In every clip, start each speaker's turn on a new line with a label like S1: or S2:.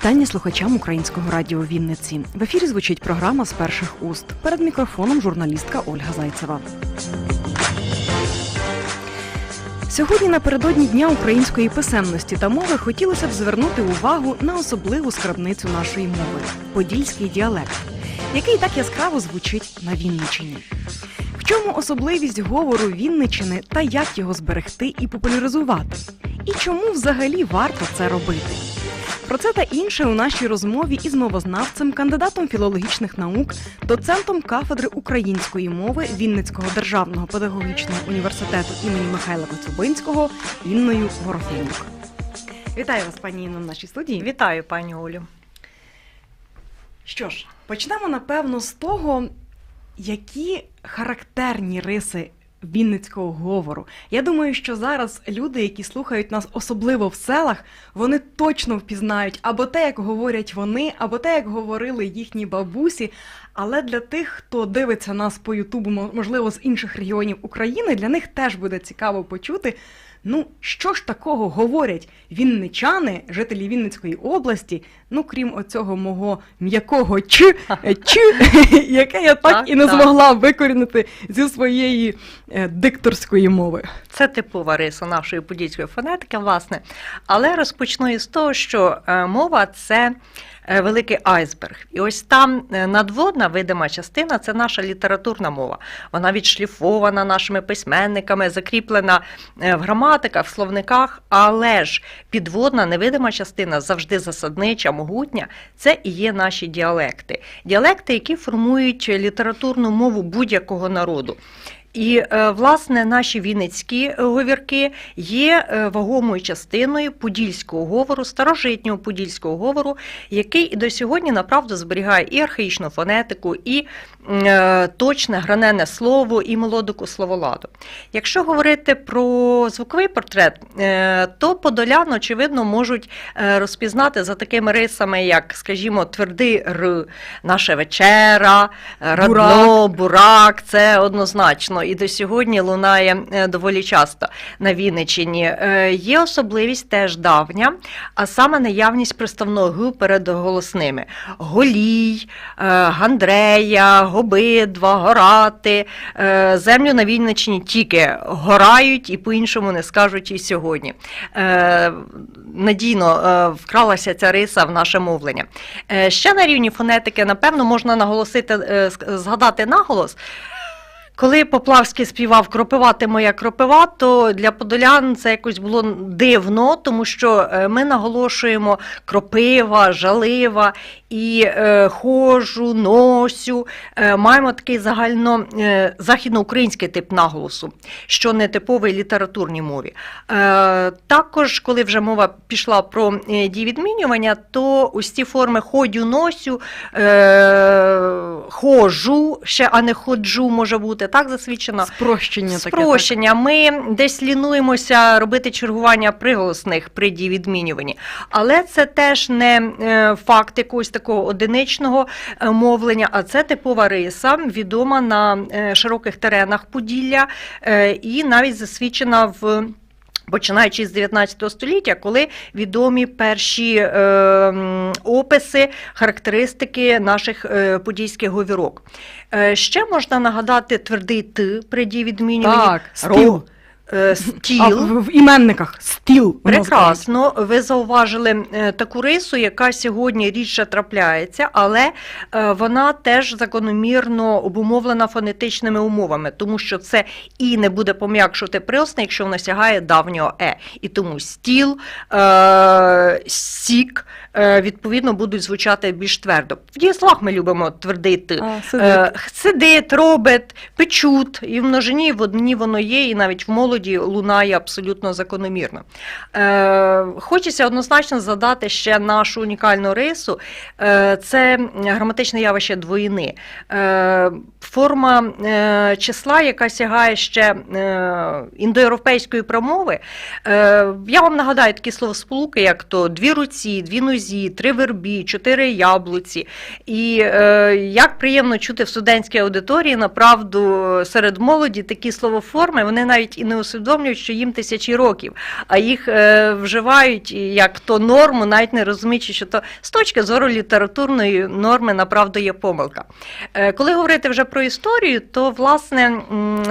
S1: вітання слухачам українського радіо Вінниці. В ефірі звучить програма з перших уст. Перед мікрофоном журналістка Ольга Зайцева. Сьогодні напередодні Дня української писемності та мови хотілося б звернути увагу на особливу скарбницю нашої мови подільський діалект, який так яскраво звучить на Вінниччині. В чому особливість говору Вінниччини та як його зберегти і популяризувати? І чому взагалі варто це робити? Про це та інше у нашій розмові із мовознавцем, кандидатом філологічних наук, доцентом кафедри української мови Вінницького державного педагогічного університету імені Михайла Коцюбинського Інною Ворофєнюк. Вітаю вас, пані Інно, в нашій студії.
S2: Вітаю, пані Олю.
S1: Що ж, почнемо напевно з того, які характерні риси Вінницького говору. Я думаю, що зараз люди, які слухають нас, особливо в селах, вони точно впізнають або те, як говорять вони, або те, як говорили їхні бабусі. Але для тих, хто дивиться нас по Ютубу, мо- можливо, з інших регіонів України, для них теж буде цікаво почути. Ну, що ж такого говорять вінничани, жителі Вінницької області, ну крім оцього мого м'якого ч, ч, яке я так,
S2: Так,
S1: і не
S2: так.
S1: змогла викорінити зі своєї е, дикторської мови.
S2: Це типова риса нашої подільської фонетики, власне. Але розпочну із того, що е, мова це е, великий айсберг. І ось там надводна видима частина це наша літературна мова. Вона відшліфована нашими письменниками, закріплена в граматиках, в словниках, але ж підводна невидима частина завжди засаднича, могутня. Це і є наші діалекти. Діалекти, які формують літературну мову будь-якого народу. І е, власне наші вінницькі говірки є е, вагомою частиною подільського говору, старожитнього подільського говору, який і до сьогодні направду зберігає і архаїчну фонетику, і е, точне гранене слово, і мелодику словоладу. Якщо говорити про звуковий портрет, е, то подолян, очевидно, можуть розпізнати за такими рисами, як, скажімо, твердий р, наша вечера, радно, бурак, це однозначно. І до сьогодні лунає е, доволі часто на Вінниччині. Е, Є особливість теж давня, а саме наявність приставного г перед голосними: голій, е, гандрея, гобидва, горати. Землю на Вінниччині тільки горають і по-іншому не скажуть і сьогодні. Надійно вкралася ця риса в наше мовлення. Ще на рівні фонетики, напевно, можна наголосити, згадати наголос. Коли Поплавський співав Кропивати моя кропива, то для подолян це якось було дивно, тому що е, ми наголошуємо кропива, жалива і е, хожу, носю. Е, маємо такий загально е, західноукраїнський тип наголосу, що не типовий літературній мові. Е, також, коли вже мова пішла про е, дієвідмінювання, то ось ці форми ходю, носю, е, хожу, ще, а не ходжу може бути, так засвідчено.
S1: Спрощення таке. так?
S2: Спрощення. Ми десь лінуємося робити чергування приголосних при дієвідмінюванні. Але це теж не е, факт якогось такого одиничного е, мовлення, а це типова риса, відома на е, широких теренах Поділля і навіть засвідчена в. Починаючи з 19 століття, коли відомі перші е, описи, характеристики наших е, подільських говірок. Е, ще можна нагадати твердий ти при дієвідмінюванні.
S1: Так,
S2: Ро-
S1: стіл.
S2: е,
S1: А в, іменниках стіл.
S2: Прекрасно, ви зауважили е, таку рису, яка сьогодні рідше трапляється, але е, вона теж закономірно обумовлена фонетичними умовами, тому що це і не буде пом'якшувати приосне, якщо воно сягає давнього е. І тому стіл, е, сік відповідно будуть звучати більш твердо. В дієслах ми любимо твердий ти.
S1: А, сидить.
S2: Е, робить, печуть, і в множині, в одні воно є, і навіть в молоді лунає абсолютно закономірно. Е, Хочеться однозначно задати ще нашу унікальну рису. Е, Це граматичне явище двоїни. Е, Форма е, числа, яка сягає ще е, індоєвропейської промови. Е, Я вам нагадаю такі словосполуки, як то дві руці, дві нозі, лозі, три вербі, чотири яблуці. І е, як приємно чути в студентській аудиторії, направду серед молоді такі словоформи, вони навіть і не усвідомлюють, що їм тисячі років, а їх е, вживають як то норму, навіть не розуміючи, що то з точки зору літературної норми направду є помилка. Е, коли говорити вже про історію, то власне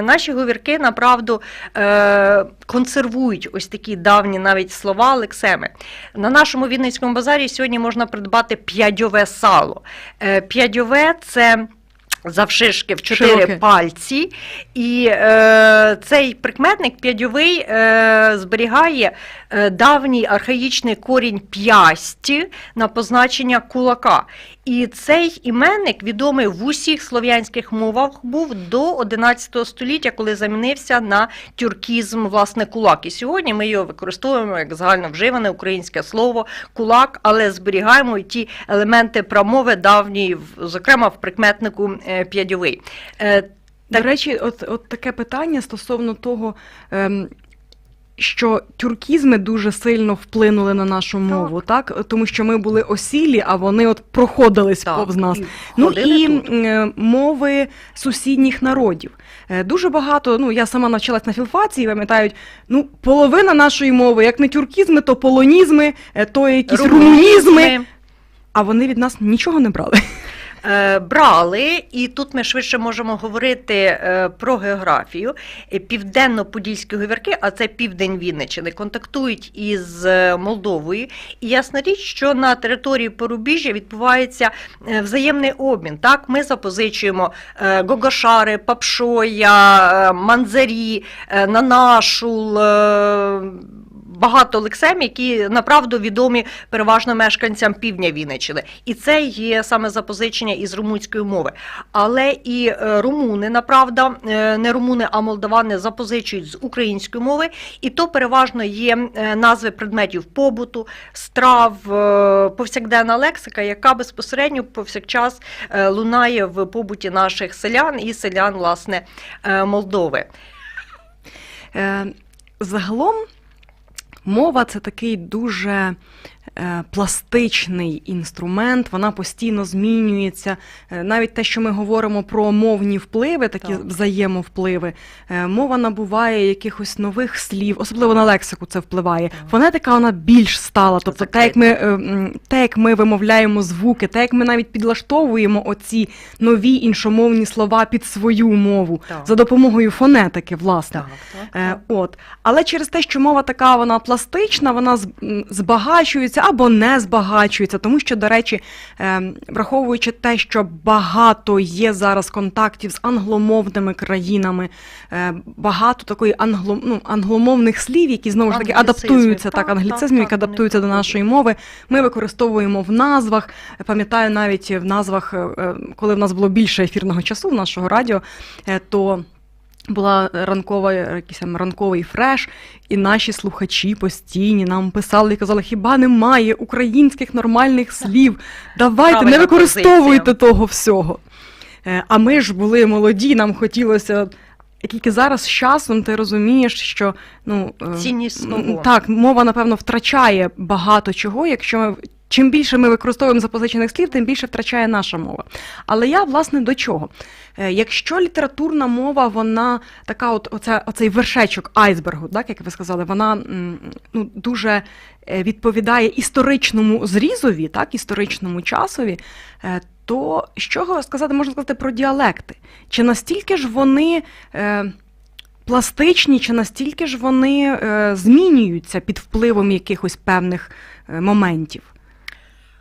S2: наші говірки направду е, консервують ось такі давні навіть слова лексеми. На нашому Вінницькому базарі сьогодні можна придбати п'ядьове сало. Е, П'ядьове це. Завшишки в чотири
S1: Широке.
S2: пальці, і е, цей прикметник п'ядьовий е, зберігає е, давній архаїчний корінь п'ясті на позначення кулака. І цей іменник відомий в усіх слов'янських мовах був до 11 століття, коли замінився на тюркізм власне кулак. І сьогодні ми його використовуємо як загально вживане українське слово кулак, але зберігаємо і ті елементи промови давньої, зокрема в прикметнику е, п'ядьовий. Е,
S1: До речі, от, от таке питання стосовно того, ем, що тюркізми дуже сильно вплинули на нашу мову, так? Тому що ми були осілі, а вони от проходились
S2: так,
S1: повз нас.
S2: і
S1: Ну і
S2: тут.
S1: е, мови сусідніх народів. Е, Дуже багато, ну я сама навчалась на філфації, пам'ятають, ну половина нашої мови, як не тюркізми, то полонізми, е, то якісь румунізми, а вони від нас нічого не брали.
S2: Е, брали, і тут ми швидше можемо говорити е, про географію. Е, Південно-подільські говірки, а це південь Вінниччини, контактують із Молдовою. І ясна річ, що на території Порубіжжя відбувається взаємний обмін. Так, ми запозичуємо гогошари, папшоя, манзарі, нанашул. Багато лексем, які направду відомі переважно мешканцям півдня Вінниччини. І це є саме запозичення із румунської мови. Але і е, румуни, направда, е, не румуни, а молдавани запозичують з української мови, і то переважно є е, назви предметів побуту, страв, повсякденна лексика, яка безпосередньо повсякчас лунає в побуті наших селян і селян, власне, Молдови.
S1: Загалом мова це такий дуже пластичний інструмент, вона постійно змінюється. Е, Навіть те, що ми говоримо про мовні впливи, такі
S2: Так.
S1: взаємовпливи, е, мова набуває якихось нових слів, особливо на лексику це впливає.
S2: Так.
S1: Фонетика вона більш стала. Тобто, те, як ми, е, те, як ми вимовляємо звуки, те, як ми навіть підлаштовуємо оці нові іншомовні слова під свою мову
S2: Так.
S1: за допомогою фонетики, власне.
S2: Так,
S1: Е, от. Але через те, що мова така вона пластична, вона з- м, збагачується або не збагачується, тому що, до речі, е, враховуючи те, що багато є зараз контактів з англомовними країнами, е, багато такої англо, ну, англомовних слів, які знову ж таки адаптуються, так, англіцизмів, які адаптуються до нашої мови. Ми використовуємо в назвах. Пам'ятаю навіть в назвах, е, е, коли в нас було більше ефірного часу в нашого радіо, то була ранкова, якийсь там ранковий фреш, і наші слухачі постійні нам писали і казали, хіба немає українських нормальних слів? Давайте, не використовуйте
S2: позиція.
S1: того всього. Е, А ми ж були молоді, нам хотілося. Тільки зараз з часом ти розумієш, що ну е,
S2: Цінність
S1: м, так, мова напевно втрачає багато чого. Якщо ми чим більше ми використовуємо запозичених слів, тим більше втрачає наша мова. Але я власне до чого? Е, Якщо літературна мова, вона така, от оця, оцей вершечок айсбергу, так як ви сказали, вона ну, дуже е, відповідає історичному зрізові, так, історичному часові. е, То з чого сказати, можна сказати про діалекти? Чи настільки ж вони пластичні, чи настільки ж вони е, змінюються під впливом якихось певних е, моментів?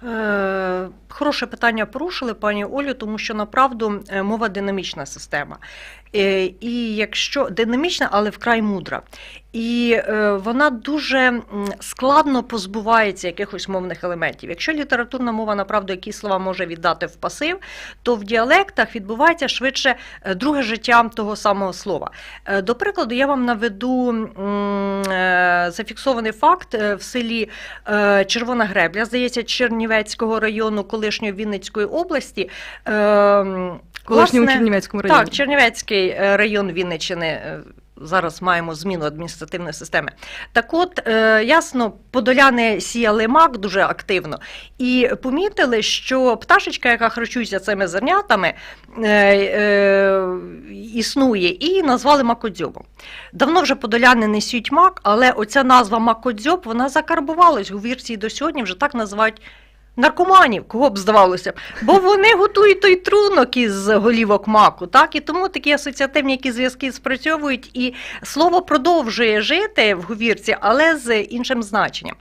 S2: Е, Хороше питання порушили, пані Олю, тому що направду е, мова динамічна система. Е, І якщо динамічна, але вкрай мудра. І е, вона дуже складно позбувається якихось мовних елементів. Якщо літературна мова направду якісь слова може віддати в пасив, то в діалектах відбувається швидше е, друге життя того самого слова. До прикладу, я вам наведу зафіксований факт в селі Червона Гребля, здається, Чернівецького району колишньої Вінницької області.
S1: Колишньому Чернівецькому районі.
S2: Так, Чернівецький е, район Вінниччини. е, зараз маємо зміну адміністративної системи. Так от, е, ясно, подоляни сіяли мак дуже активно і помітили, що пташечка, яка харчується цими зернятами, існує, і назвали макодзьобом. Давно вже подоляни не сють мак, але оця назва макодзьоб, вона закарбувалась у вірсі і до сьогодні вже так називають. Наркоманів, кого б здавалося, бо вони готують той трунок із голівок маку, так і тому такі асоціативні які зв'язки спрацьовують, і слово продовжує жити в говірці, але з іншим значенням.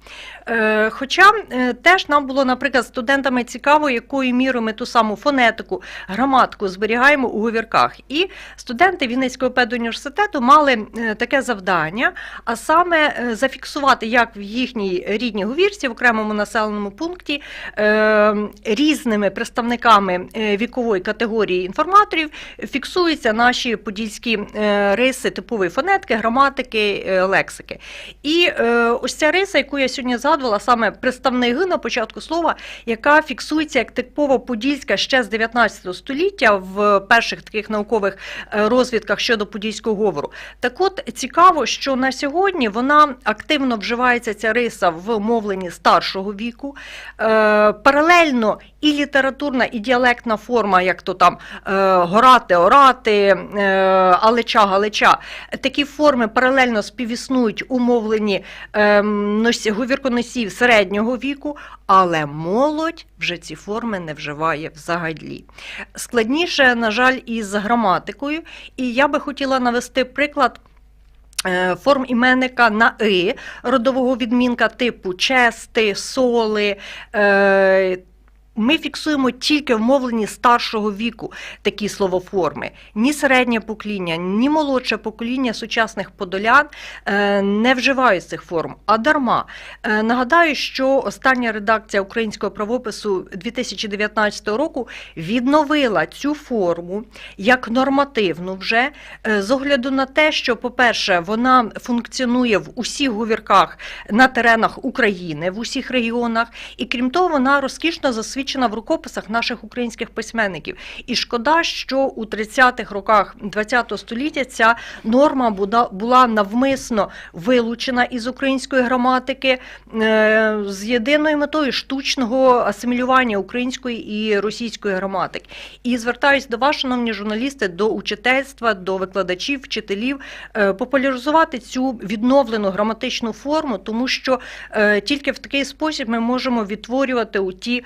S2: Е, хоча е, теж нам було, наприклад, студентами цікаво, якою мірою ми ту саму фонетику, граматику зберігаємо у говірках. І студенти Вінницького педуніверситету мали е, таке завдання, а саме зафіксувати, як в їхній рідній говірці в окремому населеному пункті різними представниками вікової категорії інформаторів фіксуються наші подільські риси типової фонетики, граматики, лексики. І ось ця риса, яку я сьогодні згадувала, саме представник «г» на початку слова, яка фіксується як типово подільська ще з 19 століття в перших таких наукових е, розвідках щодо подільського говору. Так от цікаво, що на сьогодні вона активно вживається ця риса в мовленні старшого віку. Е, паралельно і літературна, і діалектна форма, як то там е, горати, орати, алеча, галича, такі форми паралельно співіснують у мовленні е, говірконосів середнього віку, але молодь вже ці форми не вживає взагалі. Складніше, на жаль, із граматикою, і я би хотіла навести приклад. е, Форм іменника на и родового відмінка типу чести, соли. Ми фіксуємо тільки в мовленні старшого віку такі словоформи. Ні середнє покоління, ні молодше покоління сучасних подолян е, не вживають цих форм, а дарма. Е, Нагадаю, що остання редакція українського правопису 2019 року відновила цю форму як нормативну вже е, з огляду на те, що, по-перше, вона функціонує в усіх говірках на теренах України, в усіх регіонах, і крім того, вона розкішно засвідчена в рукописах наших українських письменників. І шкода, що у 30-х роках ХХ століття ця норма була, навмисно вилучена із української граматики е, з єдиною метою штучного асимілювання української і російської граматики. І звертаюсь до вас, шановні журналісти, до учительства, до викладачів, вчителів, е, популяризувати цю відновлену граматичну форму, тому що е, тільки в такий спосіб ми можемо відтворювати у ті.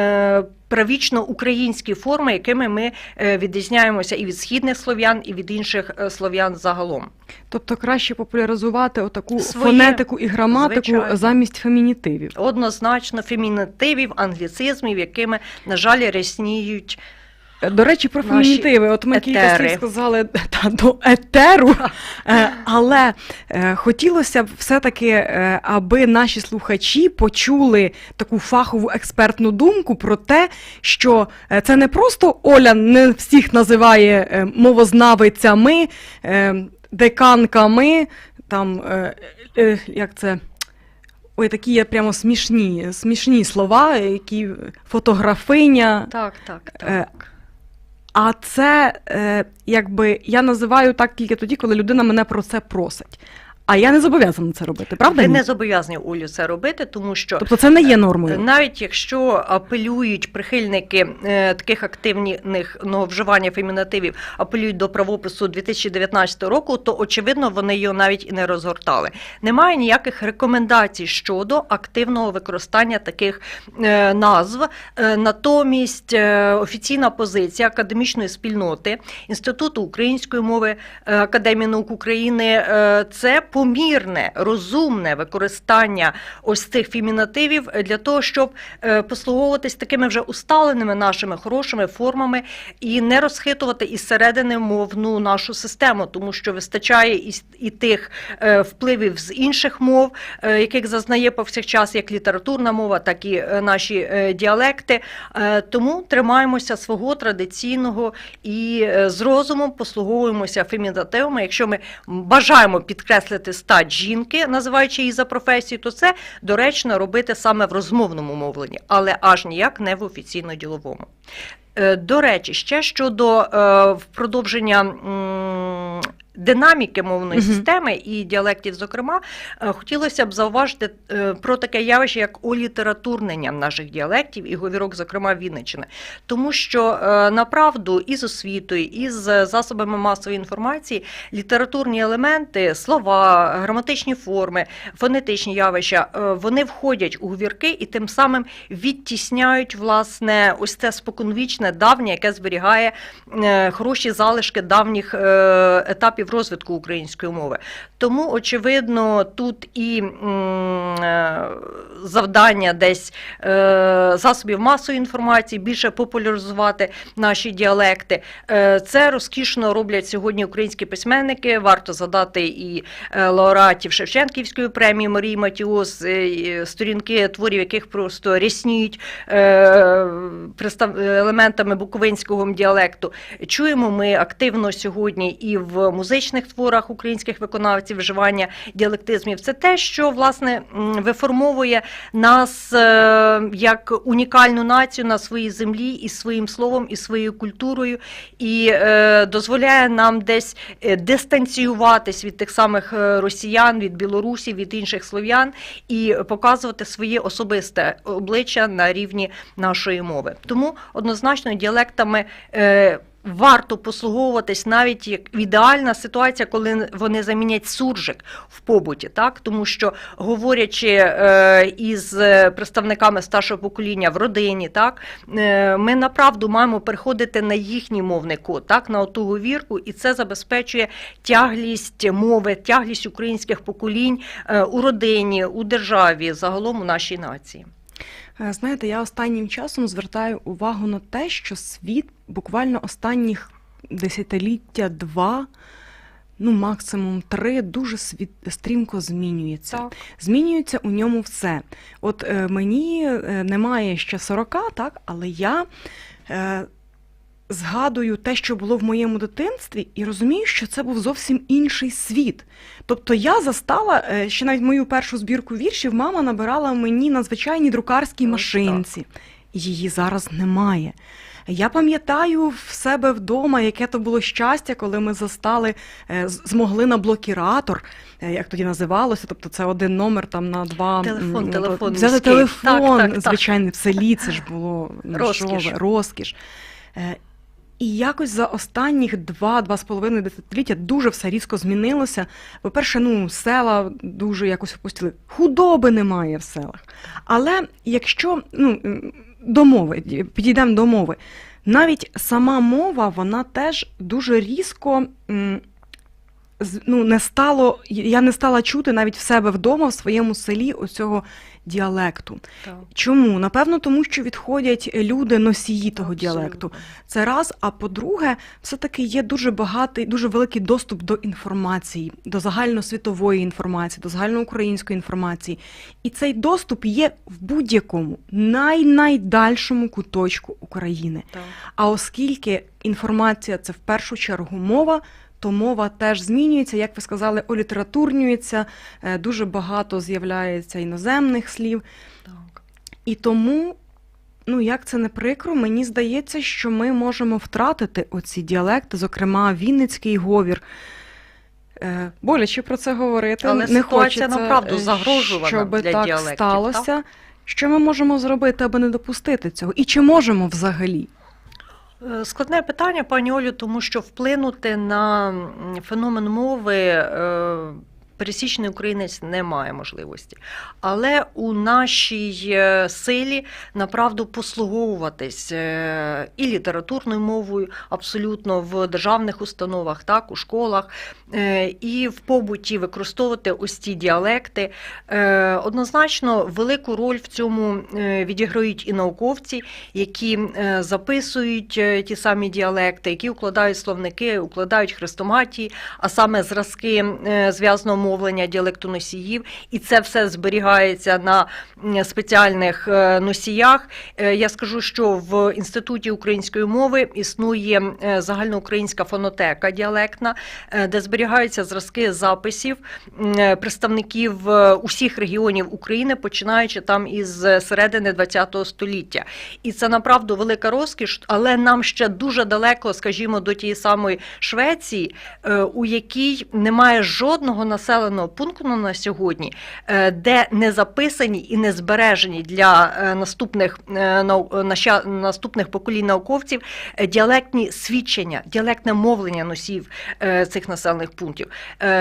S2: Е, Правічно українські форми, якими ми е, відрізняємося і від східних слов'ян, і від інших е, слов'ян загалом.
S1: Тобто краще популяризувати отаку
S2: Своє,
S1: фонетику і граматику
S2: звичайно.
S1: замість фемінітивів.
S2: Однозначно фемінітивів, англіцизмів, якими, на жаль, рясніють
S1: До речі, про фемінітиви. От ми кілька слів сказали та, до етеру, Е, але е, хотілося б все-таки, е, аби наші слухачі почули таку фахову експертну думку про те, що це не просто Оля не всіх називає е, мовознавицями, е, деканками, там, е, е, як це. Ой, такі є прямо смішні, смішні слова, які фотографиня.
S2: так, так, так.
S1: А це е, якби я називаю так тільки тоді, коли людина мене про це просить. А я не зобов'язана це робити, правда?
S2: Ви не зобов'язані Олю це робити, тому що
S1: Тобто це не є нормою.
S2: Навіть якщо апелюють прихильники е, таких активних ну, вживання фемінативів, апелюють до правопису 2019 року, то очевидно вони його навіть і не розгортали. Немає ніяких рекомендацій щодо активного використання таких е, назв. Е, натомість е, офіційна позиція академічної спільноти Інституту української мови е, Академії наук України е, це помірне, розумне використання ось цих фемінативів для того, щоб е, послуговуватись такими вже усталеними нашими хорошими формами і не розхитувати із середини мовну нашу систему, тому що вистачає і, і тих е, впливів з інших мов, е, яких зазнає повсякчас як літературна мова, так і наші діалекти. Тому тримаємося свого традиційного і з розумом послуговуємося фемінативами. Якщо ми бажаємо підкреслити стать жінки, називаючи її за професію, то це доречно робити саме в розмовному мовленні, але аж ніяк не в офіційно-діловому. Е, До речі, ще щодо е, продовження динаміки мовної системи і діалектів, зокрема, е, хотілося б зауважити е, про таке явище, як олітературнення наших діалектів і говірок, зокрема Вінниччини. Тому що е, направду і з освітою, і з засобами масової інформації літературні елементи, слова, граматичні форми, фонетичні явища, вони входять у говірки і тим самим відтісняють власне ось це споконвічне давнє, яке зберігає хороші залишки давніх е, етапів розвитку української мови. Тому, очевидно, тут і е, завдання десь е, засобів масової інформації більше популяризувати наші діалекти. Е, Це розкішно роблять сьогодні українські письменники. Варто задати і лауреатів Шевченківської премії Марії Матіос, сторінки творів, яких просто рясніють е, елементами буковинського діалекту. Чуємо ми активно сьогодні і в музичних творах українських виконавців вживання діалектизмів. Це те, що власне виформовує нас е, як унікальну націю на своїй землі із своїм словом, і своєю культурою, і е, дозволяє нам десь е, дистанціюватись від тих самих росіян, від білорусів, від інших слов'ян і показувати своє особисте обличчя на рівні нашої мови. Тому однозначно діалектами. Варто послуговуватись навіть як ідеальна ситуація, коли вони замінять суржик в побуті, так? Тому що говорячи е, із представниками старшого покоління в родині, так? Е, ми направду маємо переходити на їхній мовний код, так? На оту говірку, і це забезпечує тяглість мови, тяглість українських поколінь е, у родині, у державі, загалом у нашій нації.
S1: Е, Знаєте, я останнім часом звертаю увагу на те, що світ буквально останніх десятиліття два, ну максимум три, дуже світ, стрімко змінюється.
S2: Так.
S1: Змінюється у ньому все. От е, мені е, немає ще 40, так, але я е, згадую те, що було в моєму дитинстві, і розумію, що це був зовсім інший світ. Тобто я застала е, ще навіть мою першу збірку віршів, мама набирала мені на звичайній друкарській машинці. Її зараз немає. Я пам'ятаю в себе вдома, яке то було щастя, коли ми застали, е, змогли на блокіратор, е, як тоді називалося, тобто це один номер там на два
S2: Телефон, телефон
S1: взяти
S2: міський.
S1: телефон,
S2: Так, так, так.
S1: звичайно, в селі це ж було
S2: Розкіш.
S1: розкіш. І якось за останніх два-два з половиною десятиліття дуже все різко змінилося. По-перше, ну, села дуже якось опустили. Худоби немає в селах. Але якщо ну, до мови, підійдемо до мови, навіть сама мова, вона теж дуже різко. м, Ну, не стало, я не стала чути навіть в себе вдома, в своєму селі, оцього діалекту.
S2: Так.
S1: Чому? Напевно, тому що відходять люди носії того
S2: Абсолютно.
S1: діалекту. Це раз. А по-друге, все-таки є дуже багатий, дуже великий доступ до інформації, до загальносвітової інформації, до загальноукраїнської інформації. І цей доступ є в будь-якому най-найдальшому куточку України.
S2: Так.
S1: А оскільки інформація це в першу чергу мова, то мова теж змінюється, як ви сказали, олітературнюється, е, дуже багато з'являється іноземних слів.
S2: Так.
S1: І тому, ну як це не прикро, мені здається, що ми можемо втратити оці діалекти, зокрема Вінницький говір. Е, Боляче про це говорити.
S2: Але
S1: не хочеться,
S2: направду,
S1: е,
S2: загрожувана
S1: щоб
S2: для
S1: так
S2: діалектів,
S1: сталося. Що ми можемо зробити, аби не допустити цього? І чи можемо взагалі?
S2: Е, Складне питання, пані Олю, тому що вплинути на феномен мови е, пересічний українець не має можливості. Але у нашій е, силі направду послуговуватись е, і літературною мовою, абсолютно в державних установах, так, у школах, е, і в побуті використовувати ось ці діалекти. Однозначно, велику роль в цьому відіграють і науковці, які записують ті самі діалекти, які укладають словники, укладають хрестоматії, а саме зразки зв'язного мовлення діалектоносіїв, і це все зберігається на спеціальних е, носіях. Е, Я скажу, що в інституті української мови існує е, загальноукраїнська фонотека діалектна, де зберігаються зразки записів представників усіх регіонів України, починаючи там із середини ХХ століття. І це направду велика розкіш, але нам ще дуже далеко, скажімо, до тієї самої Швеції, у якій немає жодного населеного пункту на сьогодні, е, де не записані і не збережені для е, наступних е, наступних поколінь науковців діалектні свідчення, діалектне мовлення носів цих населених пунктів.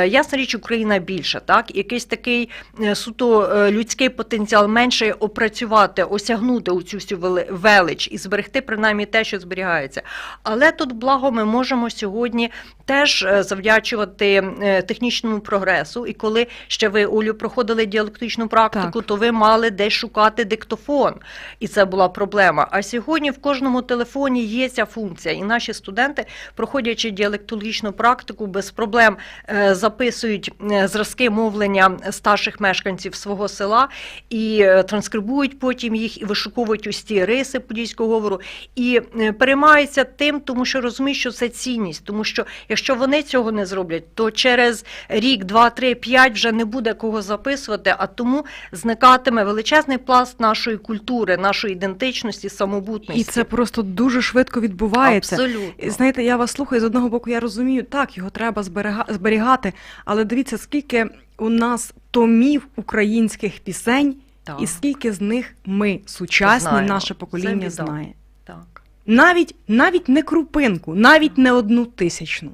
S2: Ясна річ, Україна більша, так якийсь такий суто людський потенціал менше опрацювати, осягнути у цю всю вели- велич і зберегти принаймні те, що зберігається. Але тут благо ми можемо сьогодні теж завдячувати технічному прогресу. І коли ще ви Олю проходили діалектичну практику,
S1: Так.
S2: то ви мали десь шукати диктофон, і це була проблема. А сьогодні в кожному телефоні є ця функція, і наші студенти, проходячи діалектологічну практику, без проблем е, записують е, зразки мовлення старших мешканців свого села і е, транскрибують потім їх і вишуковують ті риси подільського говору, і переймаються тим, тому що розуміють, що це цінність, тому що якщо вони цього не зроблять, то через рік, два, три, п'ять вже не буде кого записувати, а тому зникатиме величезний пласт нашої культури, нашої ідентичності, самобутності.
S1: І це просто дуже швидко відбувається.
S2: абсолютно.
S1: Знаєте, я вас слухаю з одного боку, я розумію, так, його треба зберігати, але дивіться, скільки у нас томів українських пісень,
S2: Так,
S1: і скільки з них ми, сучасні,
S2: Знаємо.
S1: наше покоління знає.
S2: так.
S1: Навіть, навіть не крупинку, навіть не одну тисячну.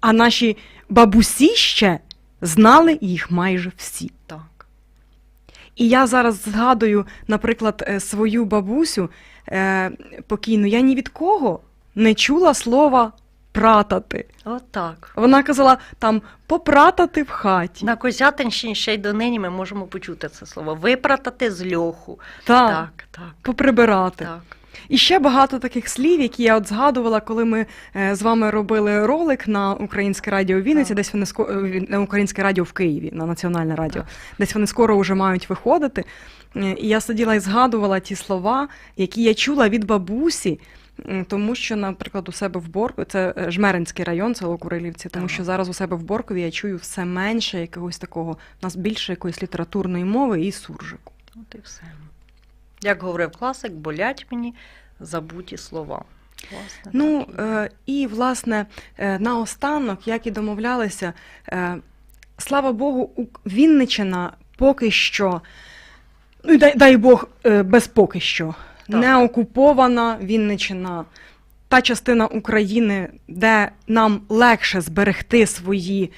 S1: А наші бабусі ще знали їх майже всі.
S2: Так.
S1: І я зараз згадую, наприклад, е, свою бабусю е, покійну. Я ні від кого не чула слова пратати.
S2: От так.
S1: Вона казала там попратати в хаті.
S2: На Козятинщині ще й донині ми можемо почути це слово. Випратати з льоху.
S1: Так,
S2: Так, так,
S1: поприбирати.
S2: так.
S1: І ще багато таких слів, які я от згадувала, коли ми е, з вами робили ролик на Українське радіо Вінниці,
S2: Так.
S1: десь вони ско- е, на Українське радіо в Києві, на Національне радіо.
S2: Так.
S1: Десь вони скоро вже мають виходити. Е, І я сиділа і згадувала ті слова, які я чула від бабусі. Тому що, наприклад, у себе в Боркові, це Жмеринський район, село Курилівці, тому що зараз у себе в Боркові я чую все менше якогось такого, у нас більше якоїсь літературної мови і суржику.
S2: От і все. Як говорив класик, болять мені забуті слова. Власне,
S1: Ну
S2: так і
S1: е, і власне е, наостанок, як і домовлялися, е, слава Богу, Вінничина поки що, ну дай, дай Бог, без поки що,
S2: Так.
S1: не окупована Вінничина. Та частина України, де нам легше зберегти свої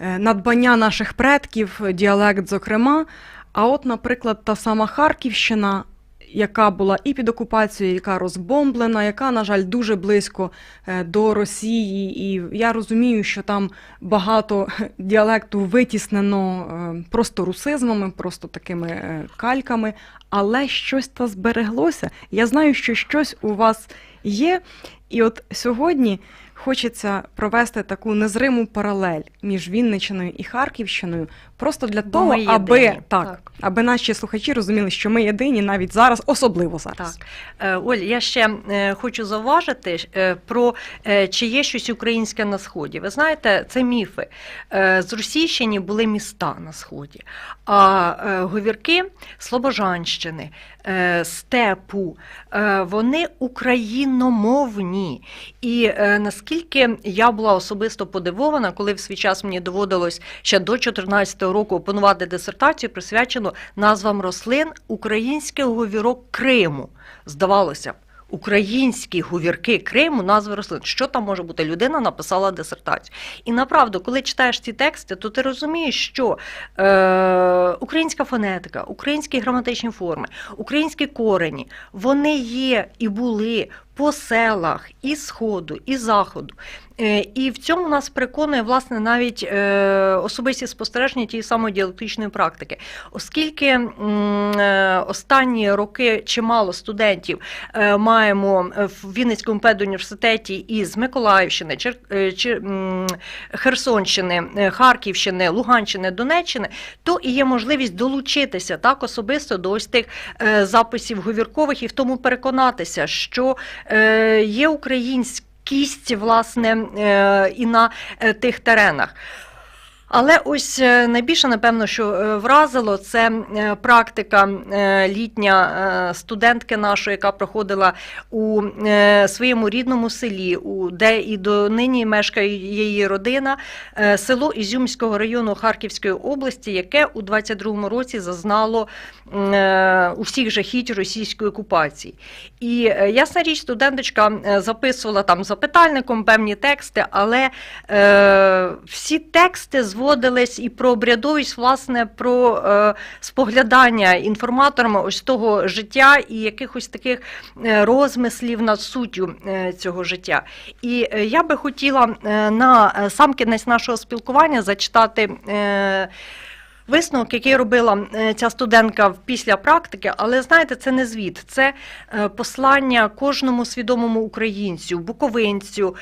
S1: надбання наших предків, діалект, зокрема. А от, наприклад, та сама Харківщина, яка була і під окупацією, яка розбомблена, яка, на жаль, дуже близько е, до Росії. І я розумію, що там багато діалекту витіснено е, просто русизмами, просто такими е, кальками, але щось та збереглося. Я знаю, що щось у вас є. І от сьогодні хочеться провести таку незриму паралель між Вінничиною і Харківщиною, просто для
S2: Бо
S1: того,
S2: ми
S1: аби так,
S2: так.
S1: аби наші слухачі розуміли, що ми єдині навіть зараз, особливо зараз.
S2: Так. Е, Оль, я ще е, хочу зауважити е, про чи є щось українське на сході. Ви знаєте, це міфи. З Російщини були міста на сході, а говірки Слобожанщини, степу, вони україномовні. І е, наскільки я була особисто подивована, коли в свій час мені доводилось ще до 2014 року опанувати дисертацію, присвячену назвам рослин українських говірок Криму. Здавалося б. Українські говірки Криму, назви рослин. Що там може бути? Людина написала дисертацію. І направду, коли читаєш ці тексти, то ти розумієш, що е, українська фонетика, українські граматичні форми, українські корені, вони є і були по селах і сходу, і заходу. Е, І в цьому нас переконує власне навіть е, особисті спостереження тієї самої діалектичної практики, оскільки е, останні роки чимало студентів маємо в Вінницькому педуніверситеті із Миколаївщини, Чер, Чер, Херсонщини, Харківщини, Луганщини, Донеччини, то і є можливість долучитися так особисто до ось тих записів говіркових і в тому переконатися, що є українськість, власне, е, і на е, тих теренах. Але ось е, найбільше, напевно, що е, вразило, це е, практика літня студентки нашої, яка проходила у своєму рідному селі, де і до нині мешкає її родина, село Ізюмського району Харківської області, яке у 22-му році зазнало усіх жахіть російської окупації. І ясна річ, студенточка записувала там запитальником певні тексти, але всі тексти зводились і про обрядовість, власне, про е, споглядання інформаторами ось того життя і якихось таких е, розмислів над суттю е, цього життя. І е, я би хотіла на сам кінець нашого спілкування зачитати. Е, Висновок, який робила ця студентка після практики, але знаєте, це не звіт, це послання кожному свідомому українцю, буковинцю,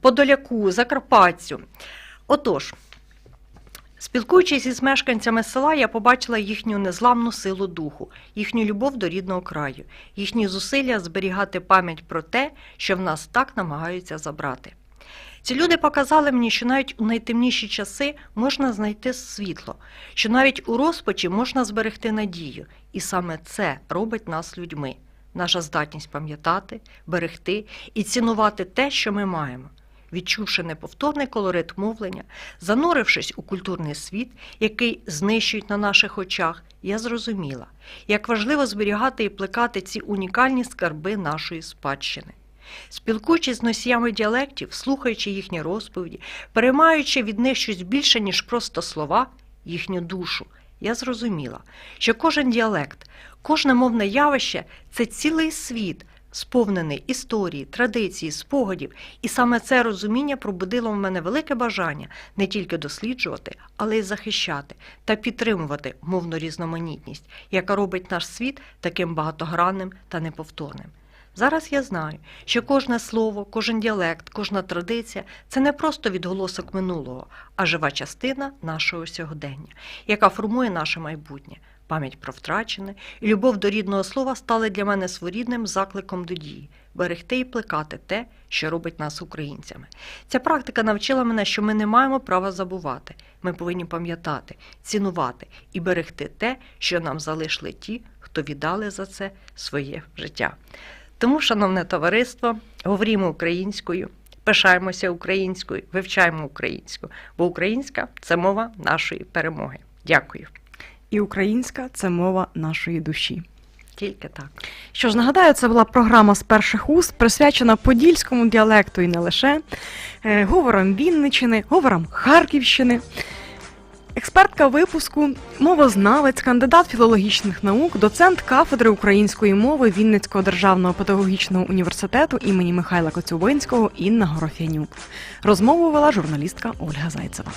S2: подоляку, закарпатцю. Отож, спілкуючись із мешканцями села, я побачила їхню незламну силу духу, їхню любов до рідного краю, їхні зусилля зберігати пам'ять про те, що в нас так намагаються забрати. Ці люди показали мені, що навіть у найтемніші часи можна знайти світло, що навіть у розпачі можна зберегти надію, і саме це робить нас людьми. Наша здатність пам'ятати, берегти і цінувати те, що ми маємо. Відчувши неповторний колорит мовлення, занурившись у культурний світ, який знищують на наших очах, я зрозуміла, як важливо зберігати і плекати ці унікальні скарби нашої спадщини. Спілкуючись з носіями діалектів, слухаючи їхні розповіді, переймаючи від них щось більше, ніж просто слова, їхню душу, я зрозуміла, що кожен діалект, кожне мовне явище це цілий світ, сповнений історії, традиції, спогадів, і саме це розуміння пробудило в мене велике бажання не тільки досліджувати, але й захищати та підтримувати мовну різноманітність, яка робить наш світ таким багатогранним та неповторним. Зараз я знаю, що кожне слово, кожен діалект, кожна традиція це не просто відголосок минулого, а жива частина нашого сьогодення, яка формує наше майбутнє. Пам'ять про втрачене і любов до рідного слова стали для мене своєрідним закликом до дії берегти і плекати те, що робить нас українцями. Ця практика навчила мене, що ми не маємо права забувати. Ми повинні пам'ятати, цінувати і берегти те, що нам залишили ті, хто віддали за це своє життя. Тому, шановне товариство, говоримо українською, пишаємося українською, вивчаємо українську, бо українська це мова нашої перемоги. Дякую.
S1: І українська це мова нашої душі.
S2: Тільки так.
S1: Що ж, нагадаю, це була програма з перших уст, присвячена подільському діалекту і не лише е, говорам Вінничини, говорам Харківщини. Експертка випуску, мовознавець, кандидат філологічних наук, доцент кафедри української мови Вінницького державного педагогічного університету імені Михайла Коцюбинського Інна Горофянюк. Розмову вела журналістка Ольга Зайцева.